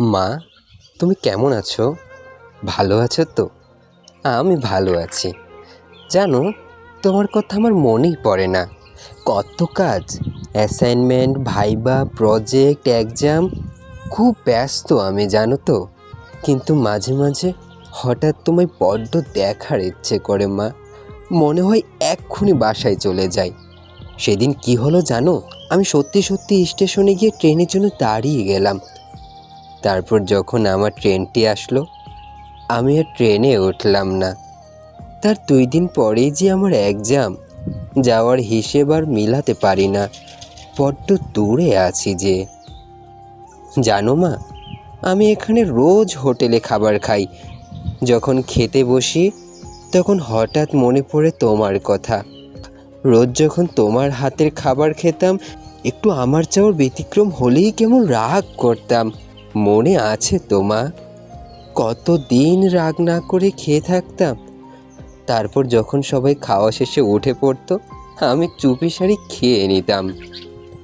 মা, তুমি কেমন আছো? ভালো আছো তো? আমি ভালো আছি। জানো, তোমার কথা আমার মনেই পড়ে না। কত কাজ অ্যাসাইনমেন্ট ভাইবা প্রজেক্ট এক্সাম খুব ব্যস্ত আমি, জানো তো? কিন্তু মাঝে মাঝে হঠাৎ তোমায় বড্ড দেখার ইচ্ছে করে, মা। মনে হয় এক্ষুনি বাসায় চলে যাই। সেদিন কি হলো জানো? আমি সত্যি সত্যি স্টেশনে গিয়ে ট্রেনের জন্য দাঁড়িয়ে গেলাম। তারপর যখন আমার ট্রেনটি আসলো আমি আর ট্রেনে উঠলাম না। তার দুই দিন পরেই যে আমার এক্সাম যাওয়ার হিসেব আর মিলাতে পারি না। বড্ড দূরে আছি যে। জানো মা, আমি এখানে রোজ হোটেলে খাবার খাই। যখন খেতে বসি, তখন হঠাৎ মনে পড়ে তোমার কথা। রোজ যখন তোমার হাতের খাবার খেতাম, একটু আমার চাওয়ার ব্যতিক্রম হলেই কেমন রাগ করতাম। মনে আছে তোমা? কত দিন রাগ না করে খেয়ে থাকতাম। তারপর যখন সবাই খাওয়া শেষে উঠে পড়তো, আমি চুপি সারি খেয়ে নিতাম।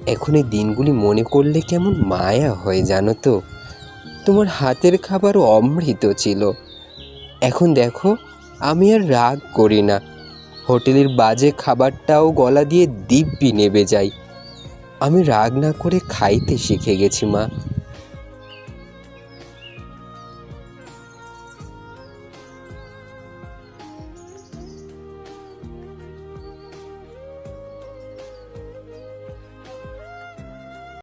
এখন এই দিনগুলি মনে করলে কেমন মায়া হয় জানো তো? তোমার হাতের খাবারও অমৃত ছিল। এখন দেখো, আমি আর রাগ করি না। হোটেলের বাজে খাবারটাও গলা দিয়ে দিব্যি নেবে যাই। আমি রাগ না করে খাইতে শিখে গেছি মা।